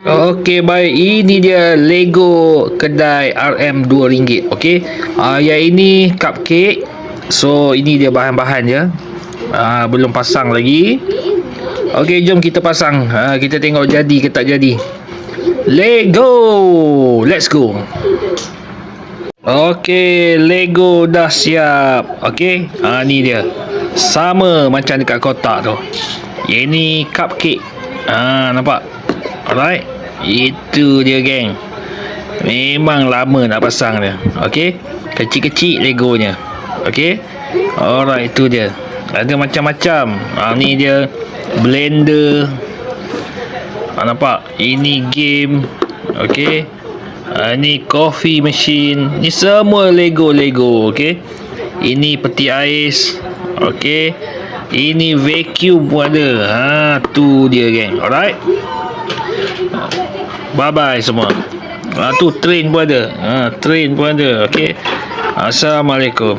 Okey baik ini dia Lego kedai RM RM2 okey. Ah yang ini cupcake. So ini dia bahan-bahan dia. Ah belum pasang lagi. Okey jom kita pasang. Ah kita tengok jadi ke tak jadi. Lego. Let's go. Okey, Lego dah siap. Okey. Ah ni dia. Sama macam dekat kotak tu. Yang ni cupcake. Ah nampak? Alright. Itu dia geng. Memang lama nak pasang dia. Okey. Kecil-kecil legonya. Okey. Alright itu dia. Ada macam-macam. Ha ni dia blender. Ha, nampak? Ini game. Okey. Ha, ni coffee machine. Ni semua Lego-Lego. Okey. Ini peti ais. Okey. Ini vacuum pun ada. Ha tu dia geng. Alright. Bye bye semua. Ha tu train pun ada. Ha train pun ada. Okey. Assalamualaikum.